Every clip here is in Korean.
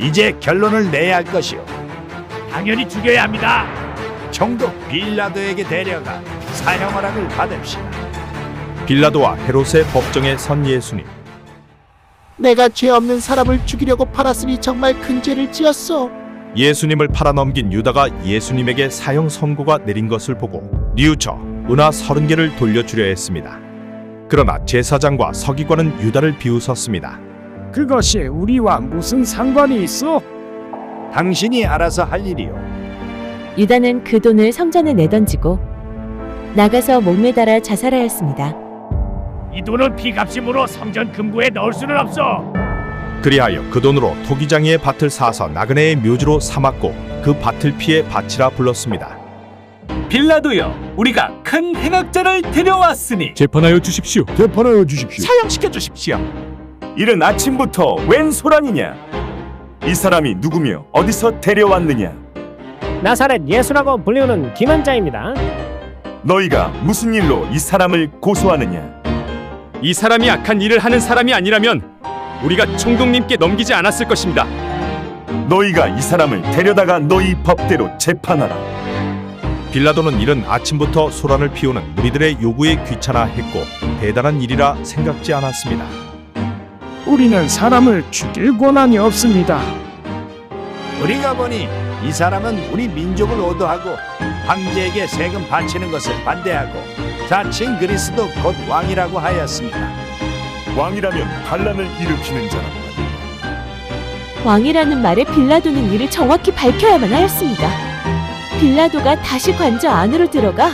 이제 결론을 내야 할 것이오. 당연히 죽여야 합니다. 총독 빌라도에게 데려가 사형 허락을 받읍시다. 빌라도와 헤롯의 법정에 선 예수님. 내가 죄 없는 사람을 죽이려고 팔았으니 정말 큰 죄를 지었어. 예수님을 팔아넘긴 유다가 예수님에게 사형 선고가 내린 것을 보고 뉘우쳐 은하 서른 개를 돌려주려 했습니다. 그러나 제사장과 서기관은 유다를 비웃었습니다. 그것이 우리와 무슨 상관이 있어? 당신이 알아서 할 일이오. 유다는 그 돈을 성전에 내던지고 나가서 목매달아 자살하였습니다. 이 돈은 피값임으로 성전 금고에 넣을 수는 없어. 그리하여 그 돈으로 토기장이의 밭을 사서 나그네의 묘지로 삼았고 그 밭을 피해 밭이라 불렀습니다. 빌라도여, 우리가 큰 행악자를 데려왔으니 재판하여 주십시오. 재판하여 주십시오. 사형시켜 주십시오. 이른 아침부터 웬 소란이냐? 이 사람이 누구며 어디서 데려왔느냐? 나사렛 예수라고 불리우는 김한자입니다. 너희가 무슨 일로 이 사람을 고소하느냐? 이 사람이 악한 일을 하는 사람이 아니라면 우리가 총독님께 넘기지 않았을 것입니다. 너희가 이 사람을 데려다가 너희 법대로 재판하라. 빌라도는 이른 아침부터 소란을 피우는 무리들의 요구에 귀찮아했고 대단한 일이라 생각지 않았습니다. 우리는 사람을 죽일 권한이 없습니다. 우리가 보니 이 사람은 우리 민족을 오도하고 황제에게 세금 바치는 것을 반대하고 자칭 그리스도 곧 왕이라고 하였습니다. 왕이라면 반란을 일으키는 자라. 왕이라는 말에 빌라도는 이를 정확히 밝혀야만 하였습니다. 빌라도가 다시 관저 안으로 들어가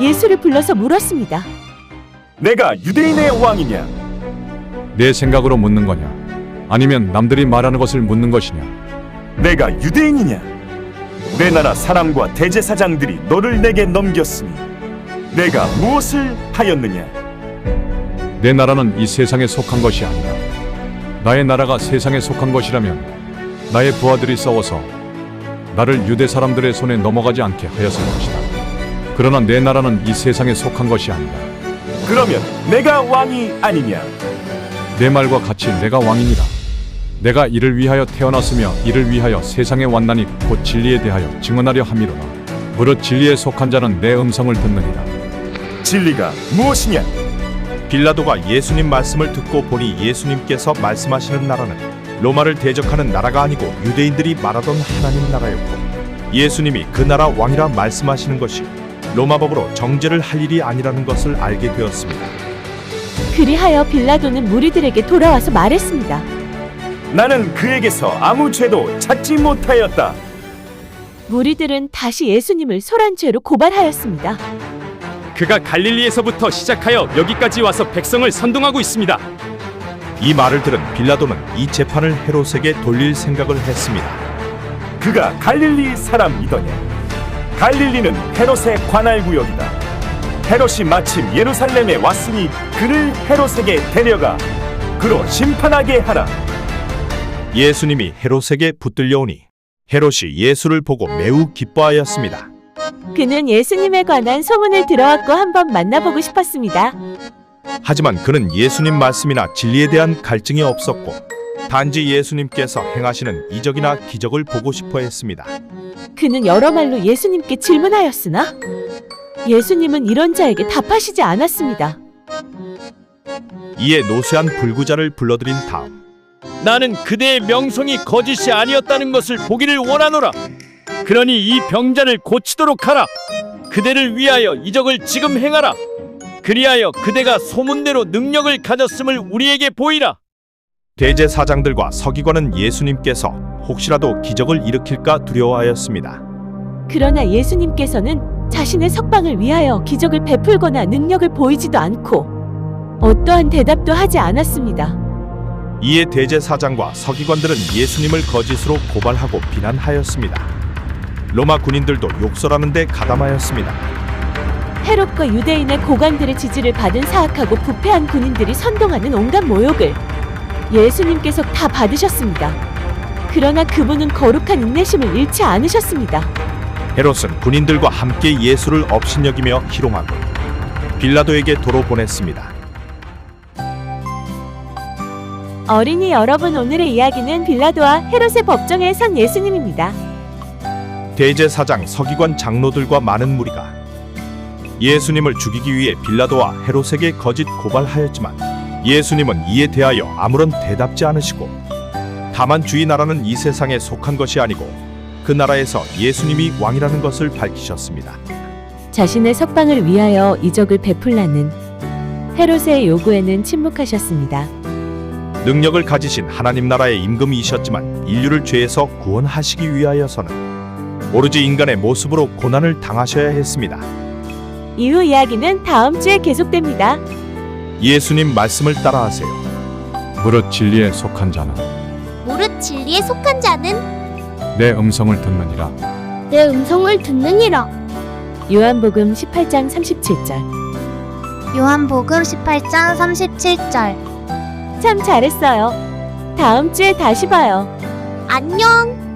예수를 불러서 물었습니다. 내가 유대인의 왕이냐? 내 생각으로 묻는 거냐? 아니면 남들이 말하는 것을 묻는 것이냐? 내가 유대인이냐? 내 나라 사람과 대제사장들이 너를 내게 넘겼으니 내가 무엇을 하였느냐? 내 나라는 이 세상에 속한 것이 아니라 나의 나라가 세상에 속한 것이라면 나의 부하들이 싸워서 나를 유대 사람들의 손에 넘어가지 않게 하였을 것이다. 그러나 내 나라는 이 세상에 속한 것이 아니다. 그러면 내가 왕이 아니냐? 내 말과 같이 내가 왕이니라. 내가 이를 위하여 태어났으며 이를 위하여 세상에 왔나니 곧 진리에 대하여 증언하려 함이로라. 무릇 진리에 속한 자는 내 음성을 듣느니라. 진리가 무엇이냐? 빌라도가 예수님 말씀을 듣고 보니 예수님께서 말씀하시는 나라는 로마를 대적하는 나라가 아니고 유대인들이 말하던 하나님 나라였고 예수님이 그 나라 왕이라 말씀하시는 것이 로마법으로 정죄를 할 일이 아니라는 것을 알게 되었습니다. 그리하여 빌라도는 무리들에게 돌아와서 말했습니다. 나는 그에게서 아무 죄도 찾지 못하였다. 무리들은 다시 예수님을 소란 죄로 고발하였습니다. 그가 갈릴리에서부터 시작하여 여기까지 와서 백성을 선동하고 있습니다. 이 말을 들은 빌라도는 이 재판을 헤롯에게 돌릴 생각을 했습니다. 그가 갈릴리 사람이더냐? 갈릴리는 헤롯의 관할 구역이다. 헤롯이 마침 예루살렘에 왔으니 그를 헤롯에게 데려가 그로 심판하게 하라. 예수님이 헤롯에게 붙들려오니 헤롯이 예수를 보고 매우 기뻐하였습니다. 그는 예수님에 관한 소문을 들어왔고 한번 만나보고 싶었습니다. 하지만 그는 예수님 말씀이나 진리에 대한 갈증이 없었고 단지 예수님께서 행하시는 이적이나 기적을 보고 싶어 했습니다. 그는 여러 말로 예수님께 질문하였으나 예수님은 이런 자에게 답하시지 않았습니다. 이에 노쇠한 불구자를 불러들인 다음 나는 그대의 명성이 거짓이 아니었다는 것을 보기를 원하노라. 그러니 이 병자를 고치도록 하라. 그대를 위하여 이적을 지금 행하라. 그리하여 그대가 소문대로 능력을 가졌음을 우리에게 보이라. 대제사장들과 서기관은 예수님께서 혹시라도 기적을 일으킬까 두려워하였습니다. 그러나 예수님께서는 자신의 석방을 위하여 기적을 베풀거나 능력을 보이지도 않고 어떠한 대답도 하지 않았습니다. 이에 대제사장과 서기관들은 예수님을 거짓으로 고발하고 비난하였습니다. 로마 군인들도 욕설하는데 가담하였습니다. 헤롯과 유대인의 고관들의 지지를 받은 사악하고 부패한 군인들이 선동하는 온갖 모욕을 예수님께서 다 받으셨습니다. 그러나 그분은 거룩한 인내심을 잃지 않으셨습니다. 헤롯은 군인들과 함께 예수를 업신여기며 희롱하고 빌라도에게 도로 보냈습니다. 어린이 여러분 오늘의 이야기는 빌라도와 헤롯의 법정에 선 예수님입니다. 대제사장 서기관 장로들과 많은 무리가 예수님을 죽이기 위해 빌라도와 헤롯에게 거짓 고발하였지만 예수님은 이에 대하여 아무런 대답지 않으시고 다만 주의 나라는 이 세상에 속한 것이 아니고 그 나라에서 예수님이 왕이라는 것을 밝히셨습니다. 자신의 석방을 위하여 이적을 베풀라는 헤롯의 요구에는 침묵하셨습니다. 능력을 가지신 하나님 나라의 임금이셨지만 인류를 죄에서 구원하시기 위하여서는 오로지 인간의 모습으로 고난을 당하셔야 했습니다. 이후 이야기는 다음 주에 계속됩니다. 예수님 말씀을 따라하세요. 무릇 진리에 속한 자는 무릇 진리에 속한 자는 내 음성을 듣느니라. 내 음성을 듣느니라. 요한복음 18장 37절. 요한복음 18장 37절. 참 잘했어요. 다음 주에 다시 봐요. 안녕.